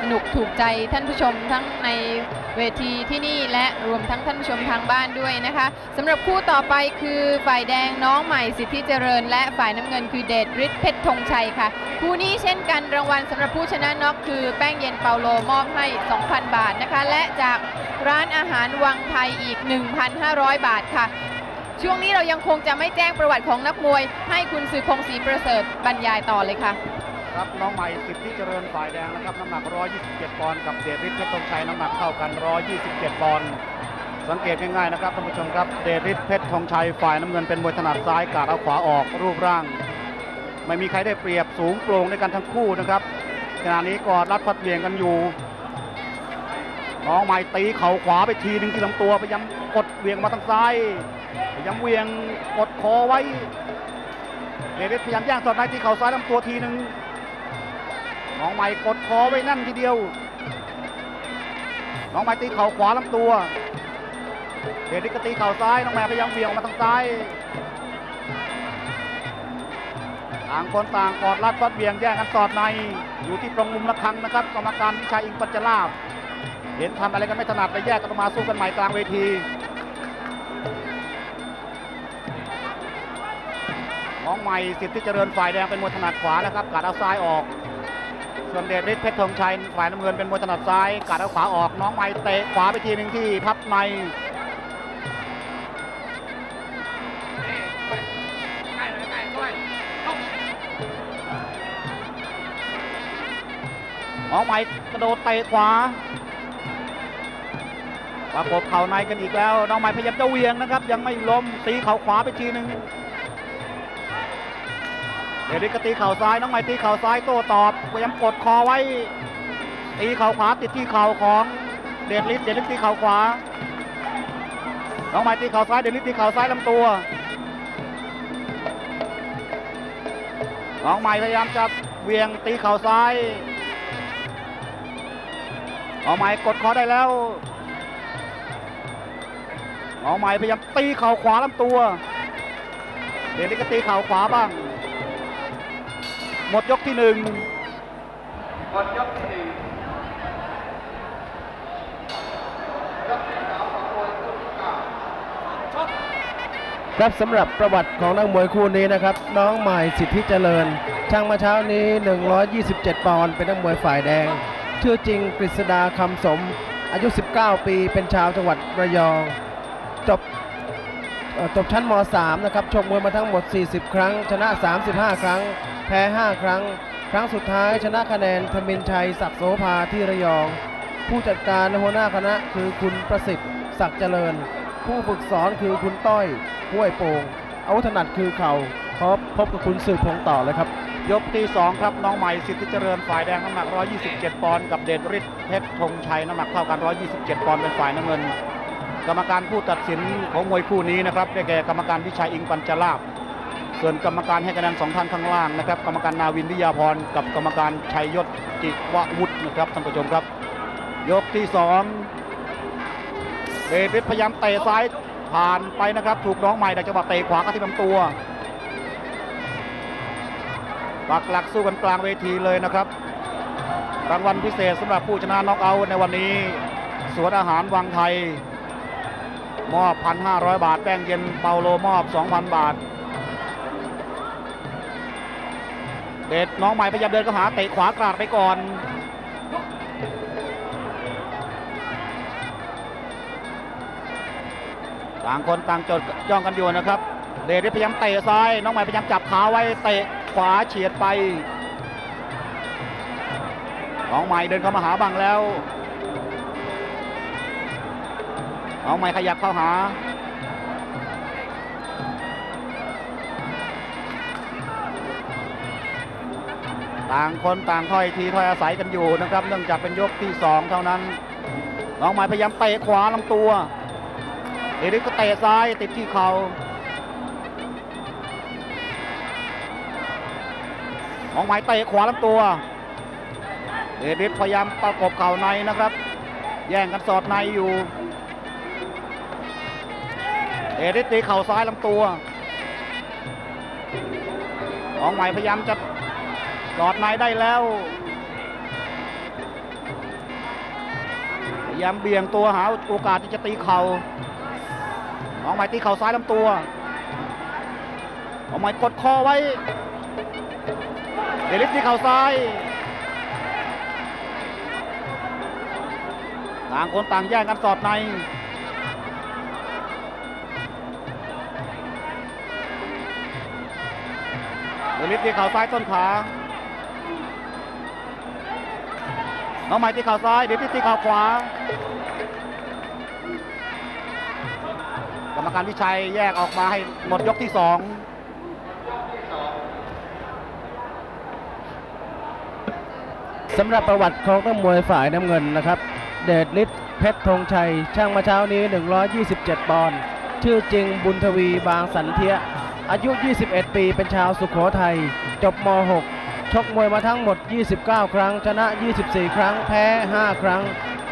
สนุกถูกใจท่านผู้ชมทั้งในเวทีที่นี่และรวมทั้งท่านผู้ชมทางบ้านด้วยนะคะสำหรับคู่ต่อไปคือฝ่ายแดงน้องใหม่สิทธิเจริญ และฝ่ายน้ำเงินคือเดชฤทธิ์เพชรธงชัยค่ะ คู่นี้เช่นกันรางวัลสำหรับผู้ชนะน็อกคือแป้งเย็นเปาโลมอบให้ 2,000 บาทนะคะ และจากร้านอาหารวังไทยอีก 1,500 บาทค่ะช่วงนี้เรายังคงจะไม่แจ้งประวัติของนักมวย ให้คุณสือพงศรีประเสริฐบรรยายต่อเลยค่ะ รับน้องใหม่สิทธิเจริญฝ่ายแดงนะครับน้ำหนัก 127 ปอนด์กับเดชฤทธิ์เพชรธงชัยน้ำหนักเท่ากัน 127 ปอนด์สังเกตง่ายๆนะครับท่านผู้ชมครับเดชฤทธิ์เพชรธงชัยฝ่ายน้ำเงินเป็นมวยถนัดซ้ายกาดเอาขวาออกรูปร่าง ไม่มีใครได้เปรียบสูงโปร่งด้วยกันทั้งคู่นะครับขณะนี้กอดรัดฟัดเหวี่ยงกันอยู่น้องใหม่ตีเข่าขวาไปทีหนึ่งที่ลำตัวพยายามกดเวี่ยงมาทางซ้ายพยายามเวี่ยงกดคอไว้เดชฤทธิ์พยายามย่างสอดในที่เข่าซ้ายลำตัวทีหนึ่ง น้องใหม่กดคอไว้นั่นทีเดียว น้องใหม่ตีเข่าขวาลำตัวเดชฤทธิ์ก็ตีเข่าซ้าย น้องแม่พยายามเบี่ยงออกมาทางซ้ายต่างคนต่างกอดรัดฟัดเบี่ยงแย่งกันสอดใน อยู่ที่ตรงมุมระฆังนะครับกรรมการวิชัยอิงปัญจลาภเห็นทำอะไรกันไม่ถนัดไปแยกกันออกมาสู้กันใหม่กลางเวทีน้องใหม่สิทธิเจริญฝ่ายแดงเป็นมวยถนัดขวานะครับกัดเอาซ้ายออก ส่วนเดชฤทธิ์เพชรธงชัยฝ่ายน้ำเงินเป็นมวยถนัดซ้ายกัดเอาขวาออกน้องใหม่เตะขวาไปทีหนึ่งที่พับในน้องใหม่กระโดดเตะขวาประกบเข่าในกันอีกแล้ว น้องใหม่พยายามจะเวียงนะครับ ยังไม่ล้มตีเข่าขวาไปทีหนึ่ง เดริกก็ตีเข่าซ้ายน้องใหม่ตีเข่าซ้ายโต้ตอบพยายามกดคอไว้ ตีเข่าขวาติดที่เข่าของเดชฤทธิ์เดชฤทธิ์ตีเข่าขวา น้องใหม่ตีเข่าซ้ายเดชฤทธิ์ตีเข่าซ้ายลำตัวน้องใหม่พยายามจะเวียงตีเข่าซ้ายน้องใหม่กดคอได้แล้วน้องใหม่พยายามตีเข่าขวาลำตัว เดชฤทธิ์ก็ตีเข่าขวาบ้าง หมดยกที่หนึ่งครับสำหรับประวัติของนักมวยคู่นี้นะครับ น้องใหม่สิทธิเจริญ ช่างมาเช้านี้ 127 ปอนด์เป็นนักมวยฝ่ายแดง ชื่อจริงกฤษดาคำสม อายุ 19 ปีเป็นชาวจังหวัดระยอง จบเอ่อจบชั้นม .3 นะครับชกมวยมาทั้งหมด 40 ครั้ง ชนะ 35 ครั้งแพ้ 5 ครั้ง ครั้งสุดท้ายชนะคะแนนธมินชัยศักดิ์โสภาที่ระยอง ผู้จัดการหัวหน้าคณะคือคุณประสิทธิ์ ศักดิ์เจริญ ผู้ฝึกสอนคือคุณต้อยห้วยโป่งอาวุธถนัดคือเข่าขอพบกับคุณสืบพงษ์ต่อเลยครับ ยกที่ 2 ครับน้องใหม่สิทธิเจริญฝ่ายแดงน้ำหนัก 127 ปอนด์กับเดชฤทธิ์เพชรธงชัยน้ำหนักเท่ากัน 127 ปอนด์เป็นฝ่ายน้ำเงิน กรรมการผู้ตัดสินของมวยคู่นี้นะครับได้แก่กรรมการวิชัยอิงปัญจลาภ ส่วนกรรมการให้คะแนนสองท่านข้างล่างนะครับ กรรมการนาวินวิยาพรกับกรรมการชัยยศจิววุฒินะครับท่านผู้ชมครับ ยกที่สองเดชฤทธิ์พยายามเตะซ้ายผ่านไปนะครับ ถูกน้องใหม่แต่จังหวะเตะขวาเข้าที่ลำตัวปักหลักสู้กันกลางเวทีเลยนะครับรางวัลพิเศษสำหรับผู้ชนะน็อกเอาท์ในวันนี้ สวนอาหารวังไทย มอบ 1,500 บาท แป้งเย็นเปาโลมอบ 2,000 บาท เดชน้องใหม่พยายามเดินเข้าหาเตะขวากราดไปก่อนต่างคนต่างจดจ้องกันอยู่นะครับ เดชพยายามเตะซ้าย น้องใหม่พยายามจับขาไว้เตะขวาเฉียดไป น้องใหม่เดินเข้ามาหาบังแล้ว น้องใหม่ขยับเข้าหา ต่างคนต่างถ้อยทีถ้อยอาศัยกันอยู่นะครับ เนื่องจากเป็นยกที่สองเท่านั้น น้องหม่พยายามเตะขวาลำตัว เอริกก็เตะซ้ายติดที่เขา่าน้องหม่เตะขวาลำตัว เอริกพยายามประกบเข่าในนะครับ แย่งกันสอดในอยู่ เอริกตีเข่าซ้ายลำตัวน้องหม่พยายามจะ สอดในได้แล้วยายามเบี่ยงตัวหาโอกาสที่จะตีเข่าน้องใหม่ตีเข่าซ้ายลำตัวน้องใหม่กดคอไว้ เดลิสตีเข่าซ้ายต่างคนต่างแย่งกันสอดในเดลิสตีเข่าซ้ายต้นขา น้องใหม่ตีเข่าซ้ายเดลิสตีเข่าขวากรรมการวิชัยแยกออกมาให้หมดยกที่สองสำหรับประวัติของนักมวยฝ่ายน้ำเงินนะครับ เดชฤทธิ์เพชรธงชัย ช่างมาเช้านี้ 127 ปอนด์ชื่อจริงบุญทวีบางสันเทีย อายุ 21 ปีเป็นชาวสุขโขทัย จบม .6 ชกมวยมาทั้งหมด 29 ครั้ง ชนะ 24 ครั้ง แพ้ 5 ครั้ง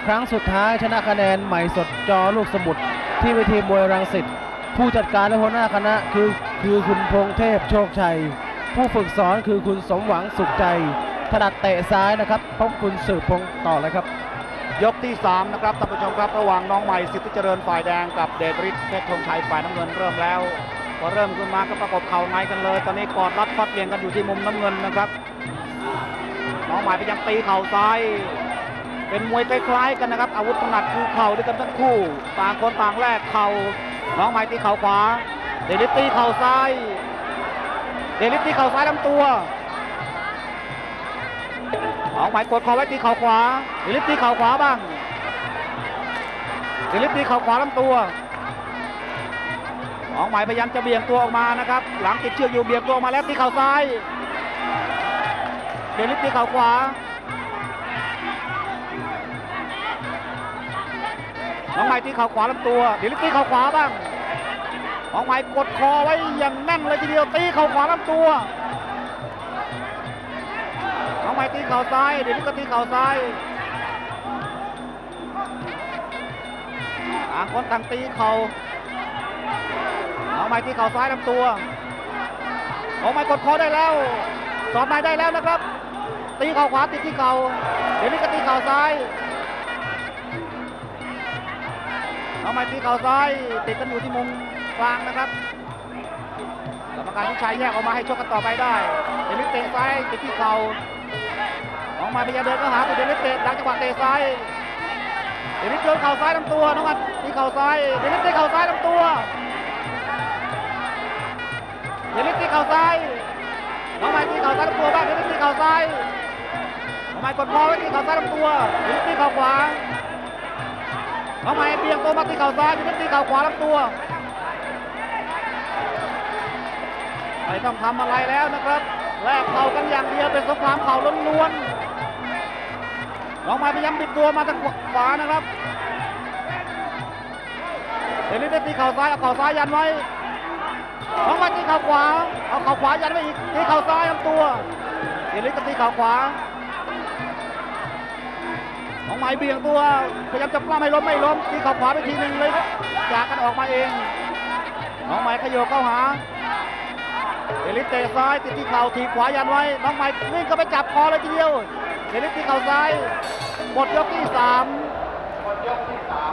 ครั้งสุดท้ายชนะคะแนนใหม่สดจอลูกสมุทรที่เวทีมวยรังสิต ผู้จัดการและหัวหน้าคณะคือคือคุณพงเทพโชคชัย ผู้ฝึกสอนคือคุณสมหวังสุขใจ ถนัดเตะซ้ายนะครับ พบคุณสืบพงศ์ต่อเลยครับ ยกที่ 3 นะครับท่านผู้ชมครับระหว่างน้องใหม่สิทธิเจริญฝ่ายแดงกับเดชฤทธิ์เพชรธงชัยฝ่ายน้ำเงินเริ่มแล้วพอเริ่มขึ้นมาก็ประกบเข่าในกันเลย ตอนนี้กอดรัดฟัดเวียงกันอยู่ที่มุมน้ำเงินนะครับ น้องหม่พยายามตีเข่าซ้าย เป็นมวยคล้ายๆกันนะครับ อาวุธถนัดคือเข่าด้วยกันทั้งคู่ ต่างคนต่างแลกเข่า น้องหม่ตีเข่าขวา เดชฤทธิ์ตีเข่าซ้าย เดชฤทธิ์ตีเข่าซ้ายลำตัว น้องหม่กดคอไว้ตีเข่าขวา เดชฤทธิ์ตีเข่าขวาบ้าง เดลิฟตีเข่าขวาลำตัวน้องหม่พยายามจะเบี่ยงตัวออกมานะครับ หลังติดเชือกอยู่เบี่ยงตัวออกมาแล้วตีเข่าซ้าย เดลิฟตีเข่าขวาน้องใหม่ตีเข่าขวาลำตัว เดลิฟตีเข่าขวาบ้างน้องใหม่กดคอไว้อย่างแน่นเลยทีเดียวตีเข่าขวาลำตัวน้องใหม่ตีเข่าซ้าย เดลิฟก็ตีเข่าซ้ายต่างคนต่างตีเขา่าน้องใหม่ตีเข่าซ้ายลำตัวน้องใหม่กดคอได้แล้วสอดในได้แล้วนะครับ ตีเข่าขวาติดที่เข่าเดี๋ยวนี้ก็ตีเข่าซ้ายน้องใหม่ตีเข่าซ้ายติดกันอยู่ที่มุมกลางนะครับกรรมการทุกชายแยกออกมาให้ชกกันต่อไปได้เดี๋ยวนี้เตะซ้ายติดที่เข่าน้องม่พยายามเดินเข้าหาตัวเดี๋ยวนี้เตะดักจังหวะเตะซ้ายเดนิสโยนเข่าซ้ายลำตัวน้องอัดตีเข่าซ้ายเดนิสตีเข่าซ้ายลำตัวเดนิสตีเข่าซ้ายน้องไม้ตีเข่าซ้ายลำตัวบ้างเดนิสตีเข่าซ้าย น้องไมกดคอไว้ตีเข่าซ้ายลำตัวเดนิสตีเข่าขวาน้งไมเบี่ยงตัวมาตีเข่าซ้ายเดนิสตีเข่าขวาลำตัวไม่ต้องทำอะไรแล้วนะครับแลกเข่ากันอย่างเดียวเป็นสงครามเข่าล้วนๆน้องไม้พยายามบิดตัวมาทางขวานะครับเดนิสได้ตีเข่าซ้ายเอาเข่าซ้ายยันไว้น้องไม้ตีเข่าขวาเอาเข่าขวายันไว้อีกตีเข่าซ้ายลำตัวเดนิสก็ตีเข่าขวา น้องไม้เบี่ยงตัวพยายามจะปล้ำให้ล้มไม่ล้มตีเข่าขวาไปทีหนึ่งเลยจากกันออกมาเองน้องไม้ขยโยกเข้าหาเดลิสเตะซ้ายติดที่เข่าทีขวายันไว้น้องไม้วิ่งก็ไปจับคอเลยทีเดียวเดลิสที่เข่าซ้ายหมดยกที่สามหมดยกที่สาม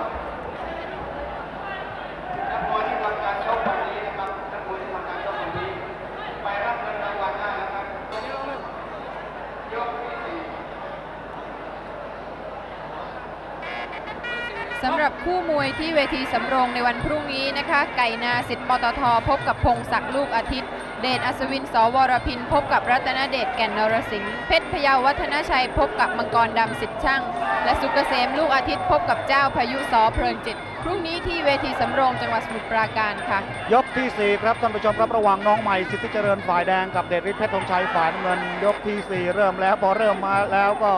นักมวยที่ทำการชกวันนี้นะครับนักมวยที่ทำการชกวันนี้ ไปรับเงินรางวัลได้นะครับยกที่สี่ สำหรับคู่มวยที่เวทีสำโรงในวันพรุ่งนี้นะคะ ไก่นาสิทธิ์ปตท พบกับพงศักดิ์ลูกอาทิตย์ เดชอัศวินสวรพิน พบกับรัตนเดชแก่นนรสิงห์เพชรพยาววัฒนชัย พบกับมังกรดำสิทธิ์ช่าง และสุกเกษมลูกอาทิตย์ พบกับเจ้าพายุสอเพลินจิต พรุ่งนี้ที่เวทีสำโรงจังหวัดสมุทรปราการค่ะ ยกที่สี่ครับท่านผู้ชมครับระหว่างน้องใหม่สิทธิเจริญฝ่ายแดงกับเดชฤทธิ์เพชรธงชัยฝ่ายน้ำเงิน ยกที่สี่เริ่มแล้วพอเริ่มมาแล้วก็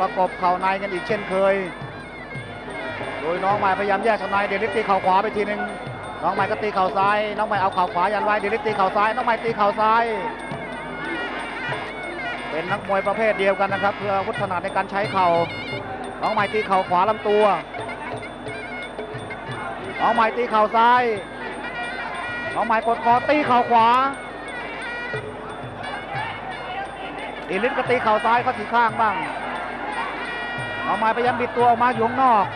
ประกบเข่าในกันอีกเช่นเคย โดยน้องใหม่พยายามแยกเข่าในเดชฤทธิ์ตีเข่าขวาไปทีหนึ่งน้องใหม่ก็ตีเข่าซ้าย น้องใหม่เอาเข่าขวายันไว้เดชฤทธิ์ตีเข่าซ้าย น้องใหม่ตีเข่าซ้าย เป็นนักมวยประเภทเดียวกันนะครับเพื่ออาวุฒถนัดในการใช้เข่า น้องใหม่ตีเข่าขวาลำตัว น้องใหม่ตีเข่าซ้าย น้องใหม่กดคอตีเข่าขวาอีลิสก็ตีเข่าซ้ายเขาสีข้างบ้างน้องใหม่พยายามบิดตัวออกมาอยู่ข้างนอก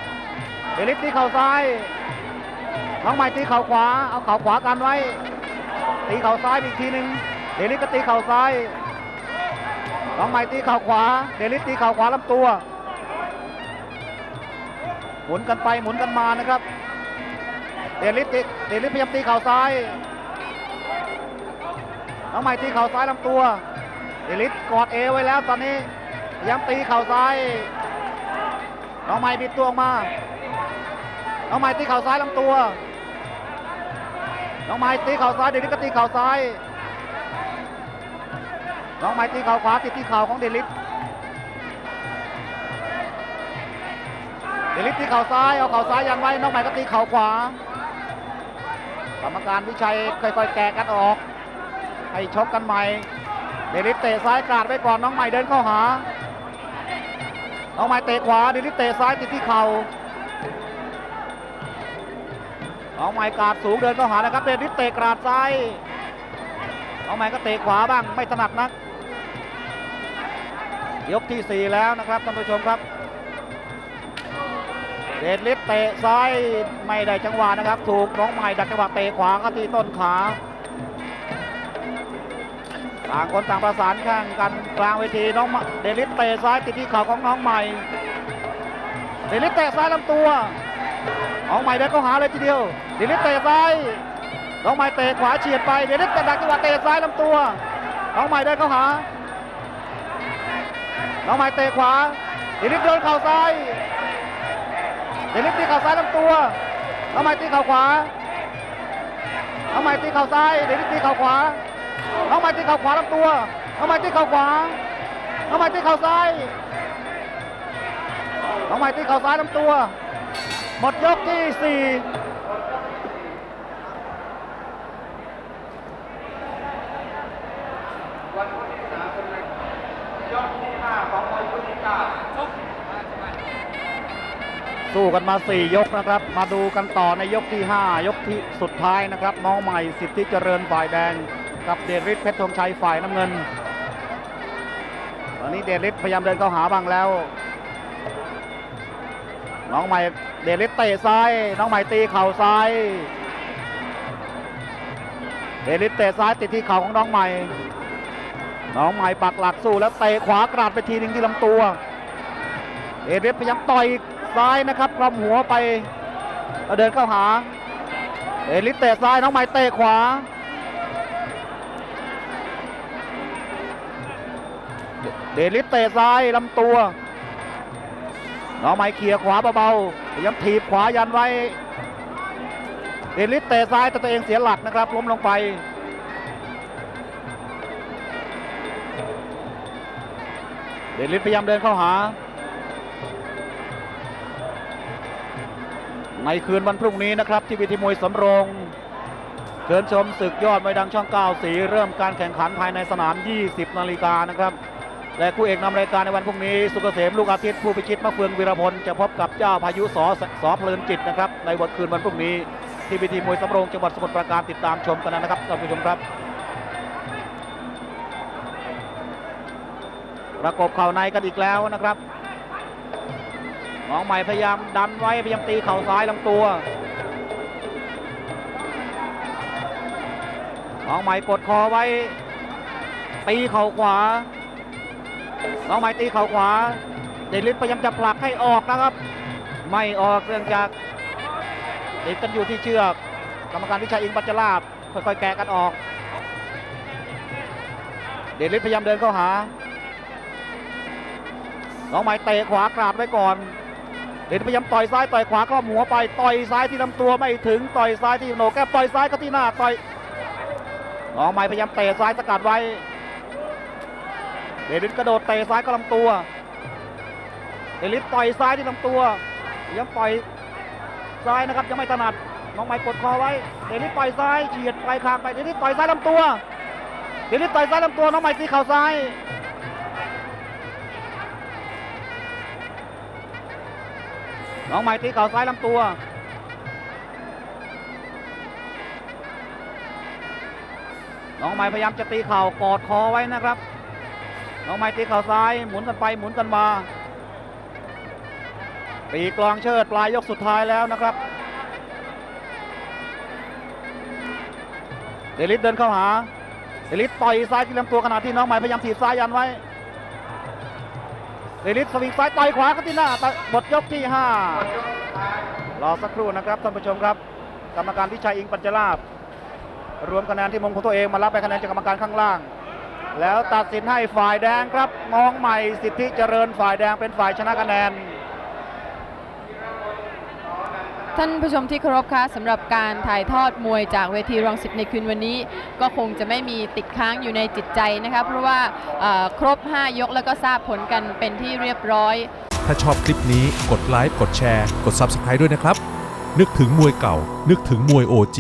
เดลิสตีเข่าซ้ายน้องใหม่ตีเข่าขวา เอาเข่าขวากันไว้ ตีเข่าซ้ายอีกทีหนึ่งเดลิสก็ตีเข่าซ้าย น้องใหม่ตีเข่าขวา เดลิสตีเข่าขวาลำตัว หมุนกันไปหมุนกันมานะครับ เดลิสตีเดลิสพยายามตีเข่าซ้าย น้องใหม่ตีเข่าซ้ายลำตัว เดลิสกอดเอไว้แล้วตอนนี้พยายามตีเข่าซ้าย น้องใหม่บิดตัวออกมา น้องใหม่ตีเข่าซ้ายลำตัว น้องใหม่ตีเข่าซ้ายเดลิสก็ตีเข่าซ้าย น้องใหม่ตีเข่าขวาติดที่เข่าของเดลิสเดลิสตีเข่าซ้ายเอาเข่าซ้ายยันไว้น้องใหม่ก็ตีเข่าขวากรรมการวิชัยค่อยๆแกะกันออก ให้ชกกันใหม่ เดลิสเตะซ้ายกาดไว้ก่อนน้องใหม่เดินเข้าหา น้องใหม่เตะขวาเดลิสเตะซ้ายติดที่เข่า น้องใหม่กาดสูงเดินเข้าหานะครับเดลิสเตะกราดซ้ายน้องใหม่ก็เตะขวาบ้างไม่ถนัดนัก ยกที่ 4 แล้วนะครับท่านผู้ชมครับ เดชฤทธิ์เตะซ้ายไม่ได้จังหวะนะครับ ถูกน้องใหม่ดักจังหวะเตะขวาเข้าที่ต้นขาต่างคนต่างประสานแข่งกันกลางเวทีน้องเดชฤทธิ์เตะซ้ายติดที่เข่าของน้องใหม่ เดชฤทธิ์เตะซ้ายลำตัว น้องใหม่เดินเข้าหาเลยทีเดียวเดชฤทธิ์เตะซ้ายน้องใหม่เตะขวาเฉียดไปเดชฤทธิ์ดักจังหวะเตะซ้ายลำตัวน้องใหม่เดินเข้าหาน้องใหม่เตะขวาเดชฤทธิ์โดนเข่าซ้ายเดลิสตีเข่าซ้ายลำตัวน้องใหม่ตีเข่าขวาน้องใหม่ตีเข่าซ้ายเดลิสตีเข่าขวาน้องใหม่ตีเข่าขวาลำตัวน้องใหม่ตีเข่าขวาน้องใหม่ตีเข่าซ้ายน้องใหม่ตีเข่าซ้ายลำตัว หมดยกที่สี่สู้กันมา 4 ยกนะครับ มาดูกันต่อในยกที่ 5 ยกที่สุดท้ายนะครับน้องใหม่สิทธิเจริญฝ่ายแดง กับเดชฤทธิ์เพชรธงชัยฝ่ายน้ำเงินตอนนี้เดชฤทธิ์พยายามเดินเข้าหาบ้างแล้ว น้องใหม่ เดชฤทธิ์เตะซ้าย น้องใหม่ตีเข่าซ้าย เดชฤทธิ์เตะซ้ายติดที่เข่าของน้องใหม่ น้องใหม่ปักหลักสู้แล้วเตะขวากราดไปทีหนึ่งที่ลำตัว เดชฤทธิ์พยายามต่อยซ้ายนะครับกลำหัวไปแล้วเดินเข้าหา เดชฤทธิ์เตะซ้ายน้องใหม่เตะขวาเดชฤทธิ์เตะซ้ายลำตัว น้องไม้เขี่ยขวาเบาๆพยายามถีบขวายันไว้เดชฤทธิ์เตะซ้ายแต่ตัวเองเสียหลักนะครับ ล้มลงไป เดชฤทธิ์พยายามเดินเข้าหา ในคืนวันพรุ่งนี้นะครับ ที่วิธีมวยสำโรงเชิญชมศึกยอดไมวยดังช่อง9สีเริ่มการแข่งขันภายในสนาม 20 นาฬิกานะครับ และคู่เอกนำรายการในวันพรุ่งนี้ สุกเกษมลูกอาทิตย์ผู้พิชิตมะเฟืองวีรพลจะพบกับเจ้าพายุสอสอเพลินจิตนะครับในวันคืนวันพรุ่งนี้ที่เวิธีมวยสำโรงจังหวัดสมุทรปราการติดตามชมกันนะครับท่านผู้ชมครับประกบเข่าในกันอีกแล้วนะครับน้องใหม่พยายามดันไว้พยายามตีเข่าซ้ายลำตัวน้องใหม่กดคอไว้ตีเข่าขวา น้องใหม่ตีเข่าขวา เดลิสพยายามจะผลักให้ออกนะครับ ไม่ออกเรื่องจากติดกันอยู่ที่เชือก กรรมการวิชัยอิงปัจจลาบค่อยๆแกะกันออก เดลิสพยายามเดินเข้าหา น้องใหม่เตะขวากราดไว้ก่อน เดชพยายามต่อยซ้ายต่อยขวาเข้าหัวไปต่อยซ้ายที่ลำตัวไม่ถึงต่อยซ้ายที่โหนกแก้มต่อยซ้ายก็ที่หน้าต่อยน้องใหม่พยายามเตะซ้ายสกัดไว้ เดลิสกระโดดเตะซ้ายก็ลำตัวเดลิสต่อยซ้ายที่ลำตัวยายามต่อยซ้ายนะครับยังไม่ถนัดน้องใหม่กดคอไว้เดลิสต่อยซ้ายเฉียดปลายคางไปเดลิสต่อยซ้ายลำตัวเดลิสต่อยซ้ายลำตัวน้องใหม่ตีเข่าซ้ายน้องใหม่ตีเข่าซ้ายลำตัวน้องใหม่พยายามจะตีเข่ากอดคอไว้นะครับ น้องใหม่ตีเข่าซ้าย หมุนกันไปหมุนกันมาปีกลองเชิดปลายยกสุดท้ายแล้วนะครับ เดลิสเดินเข้าหา เดลิสต่อยซ้ายที่ลำตัวขณะที่น้องใหม่พยายามถีบซ้ายยันไว้ เดลิสสวิงซ้ายต่อยขวาเข้าที่หน้าต่อยหมดยกที่ 5 รอสักครู่นะครับท่านผู้ชมครับ กรรมการพิชัยอิงปัญจลาบ รวมคะแนนที่มุมของตัวเองมารับไปคะแนนจากกรรมการข้างล่าง แล้วตัดสินให้ฝ่ายแดงครับน้องใหม่สิทธิเจริญฝ่ายแดงเป็นฝ่ายชนะคะแนน ท่านผู้ชมที่เคารพคะสำหรับการถ่ายทอดมวยจากเวทีรองสิบในคืนวันนี้ ก็คงจะไม่มีติดค้างอยู่ในจิตใจนะคะเพราะว่าเอ่อครบ 5 ยกแล้วก็ทราบผลกันเป็นที่เรียบร้อย ถ้าชอบคลิปนี้กดไลค์ กดแชร์ กด Subscribe ด้วยนะครับ นึกถึงมวยเก่า นึกถึงมวย OG